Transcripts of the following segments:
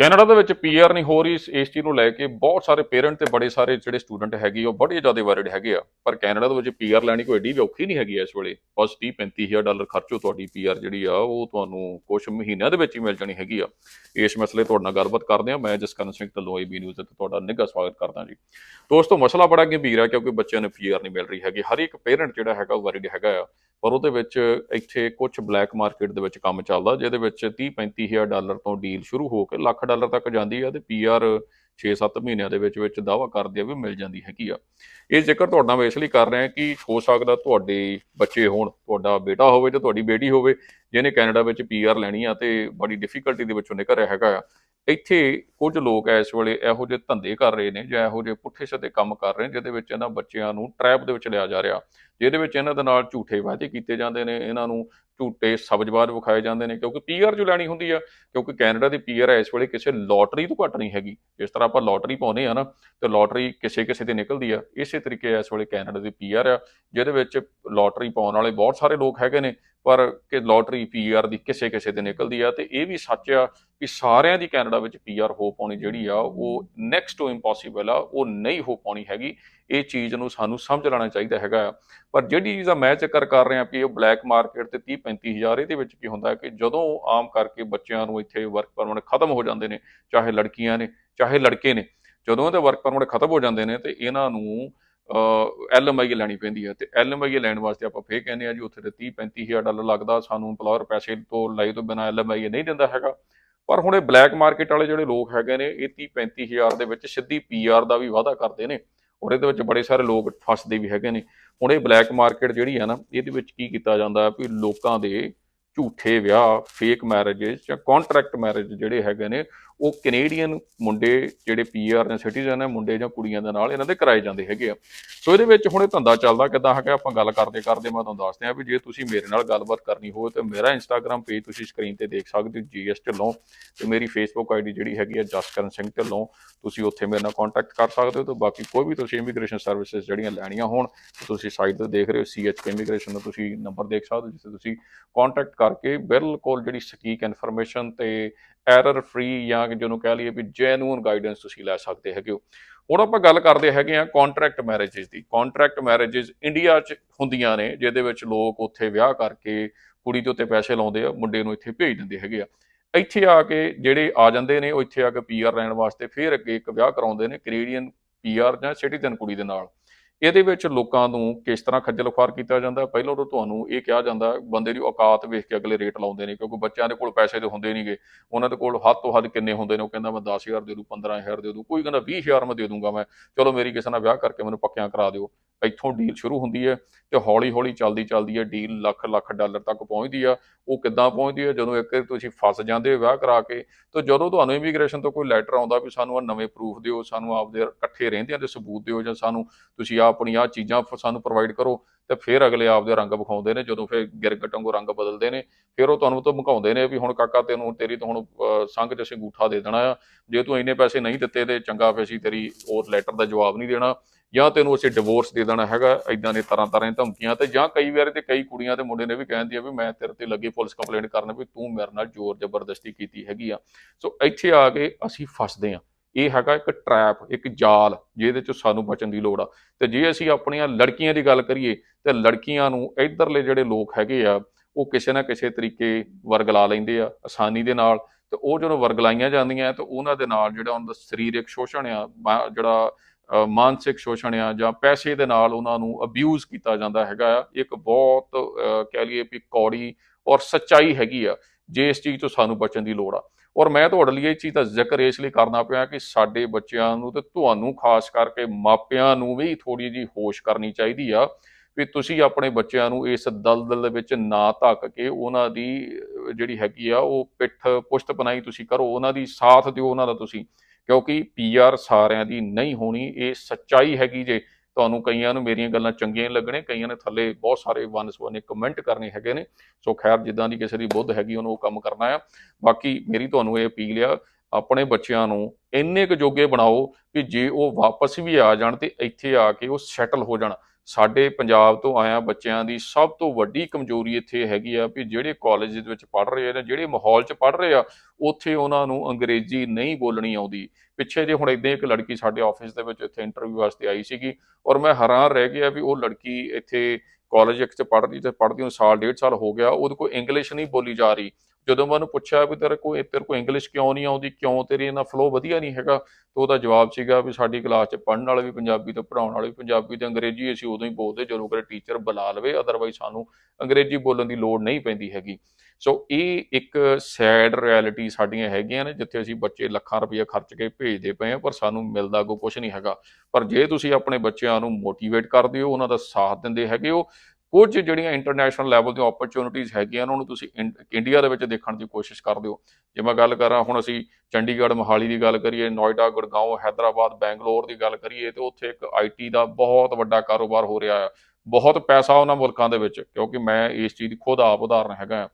Canada ਦੇ ਵਿੱਚ PR ਨਹੀਂ ਹੋ ਰਹੀ। ਇਸ ਇਸ ਚੀਜ਼ ਨੂੰ ਲੈ ਕੇ ਬਹੁਤ ਸਾਰੇ ਪੇਰੈਂਟ ਤੇ ਬੜੇ ਸਾਰੇ ਜਿਹੜੇ ਸਟੂਡੈਂਟ ਹੈਗੇ ਉਹ ਬੜੇ ਜ਼ਿਆਦਾ ਵਰਡ ਹੈਗੇ ਆ। ਪਰ ਕੈਨੇਡਾ ਦੇ ਵਿੱਚ ਪੀਆਰ ਲੈਣੀ ਕੋਈ ਏਡੀ ਵੀ ਔਖੀ ਨਹੀਂ ਹੈਗੀ ਇਸ ਵੇਲੇ। ਬਸ 30 35000 ਡਾਲਰ ਖਰਚੋ ਤੁਹਾਡੀ ਪੀਆਰ ਜਿਹੜੀ ਆ, ਉਹ ਤੁਹਾਨੂੰ ਕੁਝ ਮਹੀਨਿਆਂ ਦੇ ਵਿੱਚ ਹੀ ਮਿਲ ਜਾਣੀ ਹੈਗੀ ਆ। ਇਸ ਮਸਲੇ ਤੁਹਾਡੇ ਨਾਲ ਗੱਲਬਾਤ ਕਰਦੇ ਆ। ਮੈਂ ਜਸਕਰਨ ਸਿੰਘ ਢੱਲੋਂ ਏਬੀ ਨਿਊਜ਼ ਤੇ ਤੁਹਾਡਾ ਨਿੱਘਾ ਸਵਾਗਤ ਕਰਦਾ ਜੀ। ਦੋਸਤੋ, ਮਸਲਾ ਬੜਾ ਗੰਭੀਰ ਆ, ਕਿਉਂਕਿ ਬੱਚਿਆਂ ਨੂੰ ਪੀਆਰ ਨਹੀਂ ਮਿਲ ਰਹੀ ਹੈਗੀ। ਹਰ ਇੱਕ ਪੇਰੈਂਟ ਜਿਹੜਾ ਹੈਗਾ, ਉਹ ਵਰਡ ਹੈਗਾ ਆ। ਪਰ ਉਹਦੇ ਵਿੱਚ ਇੱਥੇ ਕੁਝ ਬਲੈਕ ਮਾਰਕੀਟ ਦੇ ਵਿੱਚ ਕੰਮ ਚੱਲਦਾ, ਜਿਹਦੇ ਵਿੱਚ 30 35000 ਡਾਲਰ ਤੋਂ ਡੀਲ ਸ਼ੁਰੂ ਹੋ ਕੇ ਲੱਖ ਡਾਲਰ ਤੱਕ ਜਾਂਦੀ ਆ ਤੇ ਪੀਆਰ 6-7 ਮਹੀਨਿਆਂ ਦੇ ਵਿੱਚ ਵਿੱਚ ਦਾਵਾ ਕਰਦੇ ਆ ਵੀ ਮਿਲ ਜਾਂਦੀ ਹੈਗੀ ਆ। ਇਹ ਜ਼ਿਕਰ ਤੁਹਾਡਾ ਮੈਂ ਇਸ ਲਈ ਕਰ ਰਿਹਾ ਕਿ ਹੋ ਸਕਦਾ ਤੁਹਾਡੇ ਬੱਚੇ ਹੋਣ, ਤੁਹਾਡਾ ਬੇਟਾ ਹੋਵੇ ਤੇ ਤੁਹਾਡੀ ਬੇਟੀ ਹੋਵੇ, ਜਿਹਨੇ ਕੈਨੇਡਾ ਵਿੱਚ ਪੀਆਰ ਲੈਣੀ ਆ ਤੇ ਬੜੀ ਡਿਫਿਕਲਟੀ ਦੇ ਵਿੱਚੋਂ ਨਿਕਲ ਰਿਹਾ ਹੈਗਾ ਆ। ਇੱਥੇ ਕੁਝ ਲੋਕ ਇਸ ਵੇਲੇ ਇਹੋ ਜਿਹੇ ਧੰਦੇ ਕਰ ਰਹੇ ਨੇ ਜਾਂ ਇਹੋ ਜਿਹੇ ਪੁੱਠੇ ਸਿੱਧੇ ਕੰਮ ਕਰ ਰਹੇ ਨੇ, ਜਿਹਦੇ ਵਿੱਚ ਇਹਨਾਂ ਬੱਚਿਆਂ ਨੂੰ ਟ੍ਰੈਪ ਦੇ ਵਿੱਚ ਲਿਆ ਜਾ ਰਿਹਾ। ਜਿਹਦੇ ਵਿੱਚ ਇਹਨਾਂ ਦੇ ਨਾਲ ਝੂਠੇ ਵਾਅਦੇ ਕੀਤੇ ਜਾਂਦੇ ਨੇ, ਇਹਨਾਂ ਨੂੰ ਝੂਠੇ ਸਬਜ਼ਬਾਦ ਵਿਖਾਏ ਜਾਂਦੇ ਨੇ, ਕਿਉਂਕਿ ਪੀਆਰ ਜੋ ਲੈਣੀ ਹੁੰਦੀ ਆ, ਕਿਉਂਕਿ ਕੈਨੇਡਾ ਦੀ ਪੀਆਰ ਇਸ ਵੇਲੇ ਕਿਸੇ ਲੋਟਰੀ ਤੋਂ ਘੱਟ ਨਹੀਂ ਹੈਗੀ। ਜਿਸ ਤਰ੍ਹਾਂ ਆਪਾਂ ਲੋਟਰੀ ਪਾਉਂਦੇ ਆ ਨਾ, ਤੇ ਲੋਟਰੀ ਕਿਸੇ ਕਿਸੇ 'ਤੇ ਨਿਕਲਦੀ ਆ, ਇਸੇ ਤਰੀਕੇ ਇਸ ਵੇਲੇ ਕੈਨੇਡਾ ਦੀ ਪੀਆਰ ਆ, ਜਿਹਦੇ ਵਿੱਚ ਲੋਟਰੀ ਪਾਉਣ ਵਾਲੇ ਬਹੁਤ ਸਾਰੇ ਲੋਕ ਹੈਗੇ ਨੇ, ਪਰ ਕਿ ਲੋਟਰੀ ਪੀਆਰ ਦੀ ਕਿਸੇ ਕਿਸੇ ਤੇ ਨਿਕਲਦੀ ਆ, ਤੇ ਇਹ ਵੀ ਸੱਚ ਆ ਕਿ ਸਾਰਿਆਂ ਦੀ ਕੈਨੇਡਾ ਵਿੱਚ ਪੀਆਰ ਹੋ ਪਾਉਣੀ ਜਿਹੜੀ ਆ, ਉਹ ਨੈਕਸਟ ਟੂ ਇੰਪੋਸੀਬਲ ਆ, ਉਹ ਨਹੀਂ ਹੋ ਪਾਉਣੀ ਹੈਗੀ। ਇਹ ਚੀਜ਼ ਨੂੰ ਸਾਨੂੰ ਸਮਝ ਲੈਣਾ ਚਾਹੀਦਾ ਹੈਗਾ ਆ। ਪਰ ਜਿਹੜੀ ਚੀਜ਼ ਦਾ ਮੈਂ ਚੱਕਰ ਕਰ ਰਿਹਾ ਕਿ ਇਹ ਬਲੈਕ ਮਾਰਕੀਟ ਤੇ 30 35000 ਇਹਦੇ ਵਿੱਚ ਕੀ ਹੁੰਦਾ ਕਿ ਜਦੋਂ ਆਮ ਕਰਕੇ ਬੱਚਿਆਂ ਨੂੰ ਇੱਥੇ ਵਰਕ ਪਰਮਿਟ ਖਤਮ ਹੋ ਜਾਂਦੇ ਨੇ, ਚਾਹੇ ਲੜਕੀਆਂ ਨੇ, ਚਾਹੇ ਲੜਕੇ ਨੇ, ਜਦੋਂ ਇਹਦੇ ਵਰਕ ਪਰਮਿਟ ਖਤਮ ਹੋ ਜਾਂਦੇ ਨੇ ਤੇ ਇਹਨਾਂ ਨੂੰ ਐਲਐਮਆਈ ਲੈਣੀ ਪੈਂਦੀ ਹੈ ਤੇ ਐਲਐਮਆਈ ਲੈਣ ਵਾਸਤੇ ਆਪਾਂ ਫੇਰ ਕਹਿੰਦੇ ਆ ਜੀ ਉੱਥੇ ਤੇ 30 35000 ਡਾਲਰ ਲੱਗਦਾ, ਸਾਨੂੰ EMPLOYER ਪੈਸੇ ਤੋਂ ਲਏ ਤੋਂ ਬਿਨਾ ਐਲਐਮਆਈ ਨਹੀਂ ਦਿੰਦਾ ਹੈਗਾ। ਪਰ ਹੁਣ ਇਹ ਬਲੈਕ ਮਾਰਕੀਟ ਵਾਲੇ ਜਿਹੜੇ ਲੋਕ ਹੈਗੇ ਨੇ, ਇਹ 30 35000 ਦੇ ਵਿੱਚ ਸਿੱਧੀ ਪੀਆਰ ਦਾ ਵੀ ਵਾਅਦਾ ਕਰਦੇ ਨੇ ਔਰ ਇਹਦੇ ਵਿੱਚ ਬੜੇ ਸਾਰੇ ਲੋਕ ਫਸਦੇ ਵੀ ਹੈਗੇ ਨੇ। ਹੁਣ ਇਹ ਬਲੈਕ ਮਾਰਕੀਟ ਜਿਹੜੀ ਆ ਨਾ, ਇਹਦੇ ਵਿੱਚ ਕੀ ਕੀਤਾ ਜਾਂਦਾ ਵੀ ਲੋਕਾਂ ਦੇ ਝੂਠੇ ਵਿਆਹ ਫੇਕ ਮੈਰਿਜਸ ਜਾਂ ਕੰਟਰੈਕਟ ਮੈਰਿਜ ਜਿਹੜੇ ਹੈਗੇ ਨੇ ਉਹ ਕੈਨੇਡੀਅਨ ਮੁੰਡੇ ਜਿਹੜੇ ਪੀਆਰ ਜਾਂ ਸਿਟੀਜ਼ਨ ਨੇ ਮੁੰਡੇ ਜਾਂ ਕੁੜੀਆਂ ਦੇ ਨਾਲ ਇਹਨਾਂ ਦੇ ਕਰਾਏ ਜਾਂਦੇ ਹੈਗੇ ਆ। ਸੋ ਇਹਦੇ ਵਿੱਚ ਹੁਣ ਇਹ ਧੰਦਾ ਚੱਲਦਾ ਕਿਦਾਂ ਹੈਗਾ, ਆਪਾਂ ਗੱਲ ਕਰਦੇ ਕਰਦੇ ਮੈਂ ਤੁਹਾਨੂੰ ਦੱਸਦੇ ਆ ਵੀ ਜੇ ਤੁਸੀਂ ਮੇਰੇ ਨਾਲ ਗੱਲਬਾਤ ਕਰਨੀ ਹੋਵੇ ਤਾਂ ਮੇਰਾ ਇੰਸਟਾਗ੍ਰam ਪੇਜ ਤੁਸੀਂ ਸਕਰੀਨ ਤੇ ਦੇਖ ਸਕਦੇ ਹੋ ਜੀਐਸ ਢਿੱਲੋਂ। ਤੇ ਮੇਰੀ ਫੇਸਬੁੱਕ ਆਈਡੀ ਜਿਹੜੀ ਹੈਗੀ ਆ, ਜਸਕਰਨ ਸਿੰਘ ਢਿੱਲੋਂ। ਤੁਸੀਂ ਉੱਥੇ ਮੇਰੇ ਨਾਲ ਕੰਟੈਕਟ ਕਰ ਸਕਦੇ ਹੋ ਤੇ ਬਾਕੀ ਕੋਈ ਵੀ ਤੁਸੀਂ ਇਮੀਗ੍ਰੇਸ਼ਨ ਸਰਵਿਸਿਜ਼ ਜਿਹੜੀਆਂ ਲੈਣੀਆਂ ਹੋਣ, ਤੁਸੀਂ ਸਾਈਟ ਤੇ ਦੇਖ ਰਹੇ ਹੋ ਸੀਐਚਕੇ ਇਮੀਗ੍ਰੇਸ਼ਨ ਦਾ ਤੁਸੀਂ ਨੰਬਰ ਦੇਖ ਸਕਦੇ ਹੋ, ਜਿੱਥੇ ਤੁਸੀਂ ਕੰਟੈਕਟ ਕਰਕੇ ਬਿਲਕੁਲ ਜਿਹੜੀ ਸਟੀਕ ਇਨਫੋਰਮੇਸ਼ਨ ਤੇ ਐਰਰ ਫ੍ਰੀ ਜਾਂ ਜਿਹਨੂੰ ਕਹਿ ਲਈਏ ਵੀ ਜੈਨੂਇਨ ਗਾਈਡੈਂਸ ਤੁਸੀਂ ਲੈ ਸਕਦੇ ਹੈਗੇ ਹੋ। ਹੁਣ ਆਪਾਂ ਗੱਲ ਕਰਦੇ ਹੈਗੇ ਆ ਕੰਟਰੈਕਟ ਮੈਰਿਜਸ ਦੀ। ਕੰਟਰੈਕਟ ਮੈਰਿਜਸ ਇੰਡੀਆ 'ਚ ਹੁੰਦੀਆਂ ਨੇ, ਜਿਹਦੇ ਵਿੱਚ ਲੋਕ ਉੱਥੇ ਵਿਆਹ ਕਰਕੇ ਕੁੜੀ ਦੇ ਉੱਤੇ ਪੈਸੇ ਲਾਉਂਦੇ ਆ, ਮੁੰਡੇ ਨੂੰ ਇੱਥੇ ਭੇਜ ਦਿੰਦੇ ਹੈਗੇ ਆ। ਇੱਥੇ ਆ ਕੇ ਜਿਹੜੇ ਆ ਜਾਂਦੇ ਨੇ, ਉਹ ਇੱਥੇ ਆ ਕੇ ਪੀਆਰ ਲੈਣ ਵਾਸਤੇ ਫਿਰ ਅੱਗੇ ਇੱਕ ਵਿਆਹ ਕਰਾਉਂਦੇ ਨੇ ਕੈਨੇਡੀਅਨ ਪੀਆਰ ਜਾਂ ਸਿਟੀਜ਼ਨ ਕੁੜੀ ਦੇ ਨਾਲ। ਇਹਦੇ ਵਿੱਚ ਲੋਕਾਂ ਨੂੰ ਕਿਸ ਤਰ੍ਹਾਂ ਖੱਜਲ ਖੁਆਰ ਕੀਤਾ ਜਾਂਦਾ? ਹੈ? ਪਹਿਲਾਂ ਤਾਂ ਤੁਹਾਨੂੰ ਇਹ ਕਿਹਾ ਜਾਂਦਾ, ਬੰਦੇ ਦੀ ਔਕਾਤ ਵੇਖ ਕੇ ਅਗਲੇ ਰੇਟ ਲਾਉਂਦੇ ਨੇ, ਕਿਉਂਕਿ ਬੱਚਿਆਂ ਦੇ ਕੋਲ ਪੈਸੇ ਤੇ ਹੁੰਦੇ ਨਹੀਂਗੇ ਉਹਨਾਂ ਦੇ ਕੋਲ ਹੱਦ ਤੋਂ ਹੱਦ ਕਿੰਨੇ ਹੁੰਦੇ ਨੇ? ਉਹ ਕਹਿੰਦਾ, ਮੈਂ 10000 ਦੇ ਦੂੰ 15000 ਦੇ ਦੂੰ ਕੋਈ ਕਹਿੰਦਾ 20000 ਮੈਂ ਦੇ ਦੂੰਗਾ ਮੈਂ। ਚਲੋ ਮੇਰੀ ਕਿਸੇ ਨਾਲ ਵਿਆਹ ਕਰਕੇ ਮੈਨੂੰ ਪੱਕਿਆਂ ਕਰਾ ਦਿਓ। ਇੱਥੋਂ ਡੀਲ ਸ਼ੁਰੂ ਹੁੰਦੀ ਹੈ ਤੇ ਹੌਲੀ ਹੌਲੀ ਚੱਲਦੀ ਚੱਲਦੀ ਹੈ ਡੀਲ ਲੱਖ ਲੱਖ ਡਾਲਰ ਤੱਕ ਪਹੁੰਚਦੀ ਆ। ਉਹ ਕਿੱਦਾਂ ਪਹੁੰਚਦੀ ਹੈ ਜਦੋਂ ਇੱਕ ਤੁਸੀਂ ਫਸ ਜਾਂਦੇ ਹੋ ਵਿਆਹ ਕਰਾ ਕੇ ਤਾਂ ਜਦੋਂ ਤੁਹਾਨੂੰ ਇਮੀਗ੍ਰੇਸ਼ਨ ਤੋਂ ਕੋਈ ਲੈਟਰ ਆਉਂਦਾ ਵੀ ਸਾਨੂੰ ਆ ਨਵੇਂ ਪ੍ਰੂਫ ਦਿਓ ਸਾਨੂੰ ਆਪਦੇ ਇਕੱਠੇ ਰਹਿੰਦਿਆਂ ਦੇ ਸਬੂਤ ਦਿਓ ਜਾਂ ਸਾਨੂੰ ਤੁਸੀਂ ਆਹ ਆਪਣੀ ਆ ਚੀਜ਼ਾਂ ਫ- ਸਾਨੂੰ ਪ੍ਰੋਵਾਈਡ ਕਰੋ ਤੇ ਫਿਰ ਅਗਲੇ ਆਪਦੇ ਰੰਗ ਵਿਖਾਉਂਦੇ ਨੇ ਜਦੋਂ ਫਿਰ ਗਿਰਗਟ ਵਾਂਗੂ ਰੰਗ ਬਦਲਦੇ ਨੇ ਫਿਰ ਉਹ ਤੁਹਾਨੂੰ ਧਮਕਾਉਂਦੇ ਨੇ ਵੀ ਹੁਣ ਕਾਕਾ ਤੈਨੂੰ ਤੇਰੀ ਤਾਂ ਹੁਣ ਅਹ, ਸੰਘ 'ਚ ਅਸੀਂ ਅੰਗੂਠਾ ਦੇ ਦੇਣਾ ਆ। ਜੇ ਤੂੰ ਇੰਨੇ ਪੈਸੇ ਨਹੀਂ ਦਿੱਤੇ ਤੇ ਚੰਗਾ ਫਿਰ ਅਸੀਂ ਤੇਰੀ ਉਹ ਲੈਟਰ ਦਾ ਜਵਾਬ ਨਹੀਂ ਦੇਣਾ। ਜਾਂ ਤੈਨੂੰ ਅਸੀਂ ਡਿਵੋਰਸ ਦੇ ਦੇਣਾ ਹੈਗਾ ਇਦਾਂ ਦੇ ਤਰ੍ਹਾਂ ਤਰ੍ਹਾਂ ਦੀਆਂ ਧਮਕੀਆਂ ਤੇ ਜਾਂ ਕਈ ਵਾਰ ਤੇ ਕਈ ਕੁੜੀਆਂ ਤੇ ਮੁੰਡੇ ਨੇ ਵੀ ਕਹਿੰਦੀ ਆ ਵੀ ਮੈਂ ਤੇਰੇ ਤੇ ਲੱਗੀ ਪੁਲਿਸ ਕੰਪਲੇਂਟ ਕਰਨ ਵੀ ਤੂੰ ਮੇਰੇ ਨਾਲ ਜ਼ੋਰ ਜ਼ਬਰਦਸਤੀ ਕੀਤੀ ਹੈਗੀ ਆ। ਸੋ ਇੱਥੇ ਆ ਕੇ ਅਸੀਂ ਫਸਦੇ ਆ। ਇਹ ਹੈਗਾ ਇੱਕ ਟਰੈਪ ਇੱਕ ਜਾਲ, ਜਿਹਦੇ 'ਚੋਂ ਸਾਨੂੰ ਬਚਣ ਦੀ ਲੋੜ ਆ। ਤੇ ਜੇ ਅਸੀਂ ਆਪਣੀਆਂ ਲੜਕੀਆਂ ਦੀ ਗੱਲ ਕਰੀਏ, ਤੇ ਲੜਕੀਆਂ ਨੂੰ ਇਧਰਲੇ ਜਿਹੜੇ ਲੋਕ ਹੈਗੇ ਆ, ਉਹ ਕਿਸੇ ਨਾ ਕਿਸੇ ਤਰੀਕੇ ਵਰਗਲਾ ਲੈਂਦੇ ਆ, ਆਸਾਨੀ ਦੇ ਨਾਲ। ਤੇ ਉਹ ਜਦੋਂ ਵਰਗਲਾਈਆਂ ਜਾਂਦੀਆਂ, ਤੇ ਉਹਨਾਂ ਦੇ ਨਾਲ ਜਿਹੜਾ ਉਹਨਾਂ ਦਾ ਸਰੀਰਕ ਸ਼ੋਸ਼ਣ ਆ, ਮਾ- ਜਿਹੜਾ ਮਾਨਸਿਕ ਸ਼ੋਸ਼ਣ ਆ ਜਾਂ ਪੈਸੇ ਦੇ ਨਾਲ ਉਹਨਾਂ ਨੂੰ ਅਬਿਊਜ਼ ਕੀਤਾ ਜਾਂਦਾ ਹੈਗਾ ਆ। ਇੱਕ ਬਹੁਤ ਕਹਿ ਲਈਏ ਵੀ ਕੌੜੀ ਔਰ ਸੱਚਾਈ ਹੈਗੀ ਆ, ਜੇ ਇਸ ਚੀਜ਼ ਤੋਂ ਸਾਨੂੰ ਬਚਣ ਦੀ ਲੋੜ ਆ। ਔਰ ਮੈਂ ਤੁਹਾਡੇ ਲਈ ਇਹ ਚੀਜ਼ ਦਾ ਜ਼ਿਕਰ ਇਸ ਲਈ ਕਰਨਾ ਪਿਆ ਕਿ ਸਾਡੇ ਬੱਚਿਆਂ ਨੂੰ ਤੇ ਤੁਹਾਨੂੰ ਖਾਸ ਕਰਕੇ ਮਾਪਿਆਂ ਨੂੰ ਵੀ ਥੋੜੀ ਜੀ ਹੋਸ਼ ਕਰਨੀ ਚਾਹੀਦੀ ਆ ਵੀ ਤੁਸੀਂ ਆਪਣੇ ਬੱਚਿਆਂ ਨੂੰ ਇਸ ਦਲਦਲ ਦੇ ਵਿੱਚ ਨਾ ਧੱਕ ਕੇ ਉਹਨਾਂ ਦੀ ਜਿਹੜੀ ਹੈਗੀ ਆ ਉਹ ਪਿੱਠ ਪੁਸ਼ਤ ਬਣਾਈ ਤੁਸੀਂ ਕਰੋ, ਉਹਨਾਂ ਦੀ ਸਾਥ ਦਿਓ, ਉਹਨਾਂ ਦਾ ਤੁਸੀਂ ਕਿਉਂਕਿ ਪੀਆਰ ਸਾਰਿਆਂ ਦੀ ਨਹੀਂ ਹੋਣੀ, ਇਹ ਸੱਚਾਈ ਹੈਗੀ ਜੇ। ਤੁਹਾਨੂੰ ਕਈਆਂ ਨੂੰ ਮੇਰੀਆਂ ਗੱਲਾਂ ਚੰਗੀਆਂ ਲੱਗਣੇ ਕਈਆਂ ਨੇ ਥੱਲੇ ਬਹੁਤ ਸਾਰੇ ਵਨਸਵਨੇ ਕਮੈਂਟ ਕਰਨੇ ਹੈਗੇ ਨੇ। ਸੋ ਖੈਰ, ਜਿੱਦਾਂ ਦੀ ਕਿਸੇ ਦੀ ਬੁੱਧ ਹੈਗੀ, ਉਹਨੂੰ ਉਹ ਕੰਮ ਕਰਨਾ ਆ। ਬਾਕੀ ਮੇਰੀ ਤੁਹਾਨੂੰ ਇਹ ਅਪੀਲ ਆ, ਆਪਣੇ ਬੱਚਿਆਂ ਨੂੰ ਇੰਨੇ ਕੁ ਜੋਗੇ ਬਣਾਓ ਕਿ ਜੇ ਉਹ ਵਾਪਸ ਵੀ ਆ ਜਾਣ ਤੇ ਇੱਥੇ ਆ ਕੇ ਉਹ ਸੈਟਲ ਹੋ ਜਾਣ। ਸਾਡੇ ਪੰਜਾਬ ਤੋਂ ਆਇਆ ਬੱਚਿਆਂ ਦੀ ਸਭ ਤੋਂ ਵੱਡੀ ਕਮਜ਼ੋਰੀ ਇੱਥੇ ਹੈਗੀ ਆ ਵੀ ਜਿਹੜੇ ਕਾਲਜ ਦੇ ਵਿੱਚ ਪੜ੍ਹ ਰਹੇ ਨੇ ਜਿਹੜੇ ਮਾਹੌਲ 'ਚ ਪੜ੍ਹ ਰਹੇ ਆ, ਉੱਥੇ ਉਹਨਾਂ ਨੂੰ ਅੰਗਰੇਜ਼ੀ ਨਹੀਂ ਬੋਲਣੀ ਆਉਂਦੀ। ਪਿੱਛੇ ਜੇ ਹੁਣ ਇਦਾਂ ਇੱਕ ਲੜਕੀ ਸਾਡੇ ਆਫਿਸ ਦੇ ਵਿੱਚ ਇੱਥੇ ਇੰਟਰਵਿਊ ਵਾਸਤੇ ਆਈ ਸੀਗੀ ਔਰ ਮੈਂ ਹੈਰਾਨ ਰਹਿ ਗਿਆ ਵੀ ਉਹ ਲੜਕੀ ਇੱਥੇ ਕਾਲਜ ਇੱਕ 'ਚ ਪੜ੍ਹਦੀ ਤੇ ਪੜ੍ਹਦੀ ਨੂੰ ਸਾਲ, ਡੇਢ ਸਾਲ ਹੋ ਗਿਆ, ਉਹਦੇ ਕੋਲ ਇੰਗਲਿਸ਼ ਨਹੀਂ ਬੋਲੀ ਜਾ ਰਹੀ। ਜਦੋਂ ਮੈਂ ਉਹਨੂੰ ਪੁੱਛਿਆ ਵੀ ਤੇਰੇ ਕੋਈ, ਤੇਰੇ ਕੋਲ ਇੰਗਲਿਸ਼ ਕਿਉਂ ਨਹੀਂ ਆਉਂਦੀ, ਕਿਉਂ ਤੇਰੀ ਇਹਨਾਂ ਫਲੋ ਵਧੀਆ ਨਹੀਂ ਹੈਗਾ, ਤਾਂ ਉਹਦਾ ਜਵਾਬ ਸੀਗਾ ਵੀ ਸਾਡੀ ਕਲਾਸ 'ਚ ਪੜ੍ਹਨ ਵਾਲੇ ਵੀ ਪੰਜਾਬੀ ਤੇ ਪੜ੍ਹਾਉਣ ਵਾਲੇ ਵੀ ਪੰਜਾਬੀ ਤੇ ਅੰਗਰੇਜ਼ੀ ਅਸੀਂ ਉਦੋਂ ਹੀ ਬੋਲਦੇ ਜਦੋਂ ਕਦੇ ਟੀਚਰ ਬੁਲਾ ਲਵੇ ਅਦਰਵਾਈਜ਼ ਸਾਨੂੰ ਅੰਗਰੇਜ਼ੀ ਬੋਲਣ ਦੀ ਲੋੜ ਨਹੀਂ ਪੈਂਦੀ ਹੈਗੀ। ਸੋ ਇਹ ਇੱਕ ਸੈਡ ਰਿਐਲਿਟੀ ਸਾਡੀਆਂ ਹੈਗੀਆਂ ਨੇ, ਜਿੱਥੇ ਅਸੀਂ ਬੱਚੇ ਲੱਖਾਂ ਰੁਪਏ ਖਰਚ ਕੇ ਭੇਜਦੇ ਪਏ ਆ, ਪਰ ਸਾਨੂੰ ਮਿਲਦਾ ਕੋ ਕੁਝ ਨਹੀਂ ਹੈਗਾ। ਪਰ ਜੇ ਤੁਸੀਂ ਆਪਣੇ ਬੱਚਿਆਂ ਨੂੰ ਮੋਟੀਵੇਟ ਕਰਦੇ ਹੋ, ਉਹਨਾਂ ਦਾ ਸਾਥ ਦਿੰਦੇ ਹੈਗੇ ਹੋ ਕੁਝ ਜਿਹੜੀਆਂ ਇੰਟਰਨੈਸ਼ਨਲ ਲੈਵਲ ਦੀਆਂ ਓਪਰਚੁਨਿਟੀਆਂ ਹੈਗੀਆਂ ਉਹਨਾਂ ਨੂੰ ਤੁਸੀਂ ਇੰ- ਇੰਡੀਆ ਦੇ ਵਿੱਚ ਦੇਖਣ ਦੀ ਕੋਸ਼ਿਸ਼ ਕਰਦੇ ਹੋ ਜੇ ਮੈਂ ਗੱਲ ਕਰਾਂ, ਹੁਣ ਅਸੀਂ ਚੰਡੀਗੜ੍ਹ, ਮੋਹਾਲੀ ਦੀ ਗੱਲ ਕਰੀਏ, ਨੋਇਡਾ ਗੁੜਗਾਉਂ ਹੈਦਰਾਬਾਦ, ਬੈਂਗਲੌਰ ਦੀ ਗੱਲ ਕਰੀਏ, ਤੇ ਉੱਥੇ ਇੱਕ ਆਈਟੀ ਦਾ ਬਹੁਤ ਵੱਡਾ ਕਾਰੋਬਾਰ ਹੋ ਰਿਹਾ ਆ। ਬਹੁਤ ਪੈਸਾ ਉਹਨਾਂ ਮੁਲਕਾਂ ਦੇ ਵਿੱਚ, ਕਿਉਂਕਿ ਮੈਂ ਇਸ ਚੀਜ਼ ਦੀ ਖੁਦ ਆਪ ਉਦਾਹਰਨ ਹੈਗਾ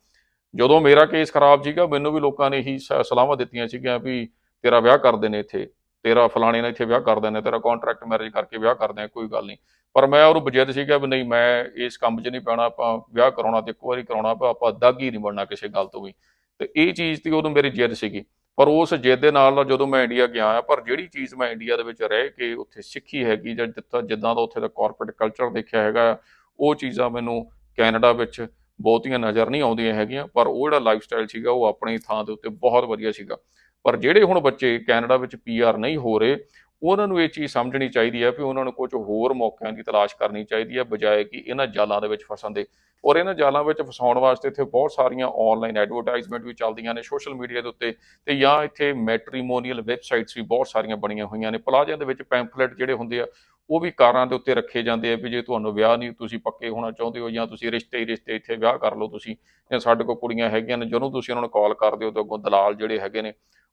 ਜਦੋਂ ਮੇਰਾ ਕੇਸ ਖਰਾਬ ਸੀਗਾ, ਮੈਨੂੰ ਵੀ ਲੋਕਾਂ ਨੇ ਹੀ ਸਲਾਹਾਂ ਦਿੱਤੀਆਂ ਸੀਗੀਆਂ ਵੀ ਤੇਰਾ ਵਿਆਹ ਕਰਦੇ ਨੇ ਇੱਥੇ, ਤੇਰਾ ਫਲਾਣੇ ਨਾਲ ਇੱਥੇ ਵਿਆਹ ਕਰ ਦਿੰਦੇ, ਤੇਰਾ ਕੰਟਰੈਕਟ ਮੈਰਿਜ ਕਰਕੇ ਵਿਆਹ ਕਰਦੇ ਆ ਕੋਈ ਗੱਲ ਨਹੀਂ। ਪਰ ਮੈਂ ਉਹਨੂੰ ਬਜਿੱਦ ਸੀਗਾ ਵੀ ਨਹੀਂ, ਮੈਂ ਇਸ ਕੰਮ 'ਚ ਨਹੀਂ ਪੈਣਾ, ਆਪਾਂ ਵਿਆਹ ਕਰਾਉਣਾ ਤੇ ਇੱਕ ਵਾਰੀ ਕਰਾਉਣਾ, ਆਪਾਂ ਆਪਾਂ ਦਾਗੀ ਨਹੀਂ ਬਣਨਾ ਕਿਸੇ ਗੱਲ ਤੋਂ ਵੀ। ਤੇ ਇਹ ਚੀਜ਼ ਦੀ ਉਦੋਂ ਮੇਰੀ ਜਿੱਦ ਸੀਗੀ। ਪਰ ਉਸ ਜਿੱਦ ਦੇ ਨਾਲ ਨਾਲ ਜਦੋਂ ਮੈਂ ਇੰਡੀਆ ਗਿਆ ਆ, ਪਰ ਜਿਹੜੀ ਚੀਜ਼ ਮੈਂ ਇੰਡੀਆ ਦੇ ਵਿੱਚ ਰਹਿ ਕੇ ਉੱਥੇ ਸਿੱਖੀ ਹੈਗੀ ਜਾਂ ਜਿੱਦਾਂ ਜਿੱਦਾਂ ਦਾ ਉੱਥੇ ਦਾ ਕਾਰਪੋਰੇਟ ਕਲਚਰ ਦੇਖਿਆ ਹੈਗਾ, ਉਹ ਚੀਜ਼ਾਂ ਮੈਨੂੰ ਕੈਨੇਡਾ ਵਿੱਚ ਬਹੁਤੀਆਂ ਨਜ਼ਰ ਨਹੀਂ ਆਉਂਦੀਆਂ ਹੈਗੀਆਂ, ਪਰ ਉਹ ਜਿਹੜਾ ਲਾਈਫ ਸਟਾਈਲ ਸੀਗਾ, ਉਹ ਆਪਣੀ ਥਾਂ ਦੇ ਉੱਤੇ ਬਹੁਤ ਵਧੀਆ ਸੀਗਾ। ਪਰ ਜਿਹੜੇ ਹੁਣ ਬੱਚੇ ਕੈਨੇਡਾ ਵਿੱਚ ਪੀਆਰ ਨਹੀਂ ਹੋ ਰਹੇ ਉਹਨਾਂ ਨੂੰ ਇਹ ਚੀਜ਼ ਸਮਝਣੀ ਚਾਹੀਦੀ ਹੈ ਵੀ ਉਹਨਾਂ ਨੂੰ ਕੁਝ ਹੋਰ ਮੌਕਿਆਂ ਦੀ ਤਲਾਸ਼ ਕਰਨੀ ਚਾਹੀਦੀ ਹੈ, ਬਜਾਏ ਕਿ ਇਹਨਾਂ ਜਾਲਾਂ ਦੇ ਵਿੱਚ ਫਸਣ ਦੇ। ਔਰ ਇਹਨਾਂ ਜਾਲਾਂ ਵਿੱਚ ਫਸਾਉਣ ਵਾਸਤੇ ਇੱਥੇ ਬਹੁਤ ਸਾਰੀਆਂ ਆਨਲਾਈਨ ਐਡਵਰਟਾਈਜ਼ਮੈਂਟ ਵੀ ਚੱਲਦੀਆਂ ਨੇ ਸੋਸ਼ਲ ਮੀਡੀਆ ਦੇ ਉੱਤੇ ਤੇ ਜਾਂ ਇੱਥੇ ਮੈਟ੍ਰੀਮੋਨੀਅਲ ਵੈਬਸਾਈਟਸ ਵੀ ਬਹੁਤ ਸਾਰੀਆਂ ਬਣੀਆਂ ਹੋਈਆਂ ਨੇ। ਪਲਾਜ਼ਿਆਂ ਦੇ ਵਿੱਚ ਪੈਂਫਲੇਟ ਜਿਹੜੇ ਹੁੰਦੇ ਆ, ਉਹ ਵੀ ਕਾਰਾਂ ਦੇ ਉੱਤੇ ਰੱਖੇ ਜਾਂਦੇ ਆ ਵੀ ਜੇ ਤੁਹਾਨੂੰ ਵਿਆਹ ਨਹੀਂ, ਤੁਸੀਂ ਪੱਕੇ ਹੋਣਾ ਚਾਹੁੰਦੇ ਹੋ ਜਾਂ ਤੁਸੀਂ ਰਿਸ਼ਤੇ ਹੀ ਰਿਸ਼ਤੇ ਇੱਥੇ ਵਿਆਹ ਕਰ ਲਓ ਤੁਸੀਂ ਜਾਂ ਸਾਡੇ ਕੋਲ ਕੁੜੀਆਂ ਹੈਗੀਆਂ ਨੇ, ਜਦੋਂ ਤੁਸੀਂ ਉਹਨਾਂ ਨੂੰ ਕਾਲ ਕਰਦੇ ਹੋ ਤਾਂ ਅੱਗੋਂ ਦਲਾਲ ਜਿਹੜੇ ਹੈਗੇ ਨੇ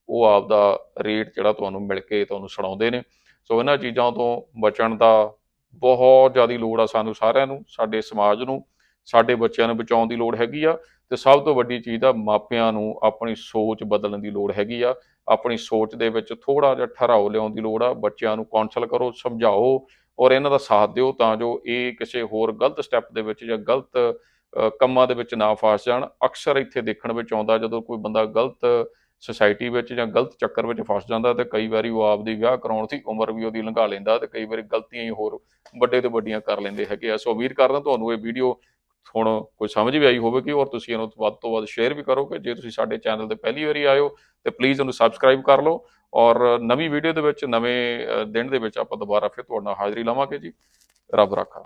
ਉਹ ਆਪਦਾ ਰੇਟ ਜਿਹੜਾ ਤੁਹਾਨੂੰ ਮਿਲ ਕੇ ਤੁਹਾਨੂੰ ਸੁਣਾਉਂਦੇ ਨੇ। ਸੋ ਇਹਨਾਂ ਚੀਜ਼ਾਂ ਤੋਂ ਬਚਣ ਦਾ ਬਹੁਤ ਜ਼ਿਆਦਾ ਲੋੜ ਆ ਸਾਨੂੰ ਸਾਰਿਆਂ ਨੂੰ, ਸਾਡੇ ਸਮਾਜ ਨੂੰ, ਸਾਡੇ ਬੱਚਿਆਂ ਨੂੰ ਬਚਾਉਣ ਦੀ ਲੋੜ ਹੈਗੀ ਆ ਤੇ ਸਭ ਤੋਂ ਵੱਡੀ ਚੀਜ਼ ਆ ਮਾਪਿਆਂ ਨੂੰ ਆਪਣੀ ਸੋਚ ਬਦਲਣ ਦੀ ਲੋੜ ਹੈਗੀ ਆ। ਆਪਣੀ ਸੋਚ ਦੇ ਵਿੱਚ ਥੋੜਾ ਜਿਹਾ ਠਹਿਰਾਓ ਲਿਆਉਣ ਦੀ ਲੋੜ ਆ, ਬੱਚਿਆਂ ਨੂੰ ਕਾਉਂਸਲ ਕਰੋ, ਸਮਝਾਓ ਔਰ ਇਹਨਾਂ ਦਾ ਸਾਥ ਦਿਓ ਤਾਂ ਜੋ ਇਹ ਕਿਸੇ ਹੋਰ ਗਲਤ ਸਟੈਪ ਦੇ ਵਿੱਚ ਜਾਂ ਗਲਤ ਕੰਮਾਂ ਦੇ ਵਿੱਚ ਨਾ ਫਸ ਜਾਣ। ਅਕਸਰ ਇੱਥੇ ਦੇਖਣ ਵਿੱਚ ਆਉਂਦਾ ਜਦੋਂ ਕੋਈ ਬੰਦਾ ਗਲਤ ਸੁਸਾਇਟੀ ਵਿੱਚ ਜਾਂ ਗਲਤ ਚੱਕਰ ਵਿੱਚ ਫਸ ਜਾਂਦਾ ਤੇ ਕਈ ਵਾਰੀ ਉਹ ਆਪਦੀ ਵਿਆਹ ਕਰਾਉਣ ਦੀ ਉਮਰ ਵੀ ਉਹਦੀ ਲੰਘਾ ਲੈਂਦਾ ਤੇ ਕਈ ਵਾਰੀ ਗਲਤੀਆਂ ਹੀ ਹੋਰ ਵੱਡੇ ਤੋਂ ਵੱਡੀਆਂ ਕਰ ਲੈਂਦੇ ਹੈਗੇ ਆ। ਸੋ ਉਮੀਦ ਕਰਦਾ ਤੁਹਾਨੂੰ ਇਹ ਵੀਡੀਓ ਹੁਣ ਕੋਈ ਸਮਝ ਵੀ ਆਈ ਹੋਵੇਗੀ ਔਰ ਤੁਸੀਂ ਇਹਨੂੰ ਵੱਧ ਤੋਂ ਵੱਧ ਸ਼ੇਅਰ ਵੀ ਕਰੋ ਕਿ ਜੇ ਤੁਸੀਂ ਸਾਡੇ ਚੈਨਲ ਤੇ ਪਹਿਲੀ ਵਾਰੀ ਆਇਓ ਹੋ ਤੇ ਪਲੀਜ਼ ਉਹਨੂੰ ਸਬਸਕ੍ਰਾਈਬ ਕਰ ਲਓ ਔਰ ਨਵੀਂ ਵੀਡੀਓ ਦੇ ਵਿੱਚ ਨਵੇਂ ਦਿਨ ਦੇ ਵਿੱਚ ਆਪਾਂ ਦੁਬਾਰਾ ਫਿਰ ਤੁਹਾਡੇ ਨਾਲ ਹਾਜ਼ਰੀ ਲਵਾਂਗੇ ਜੀ। ਰੱਬ ਰਾਖਾ।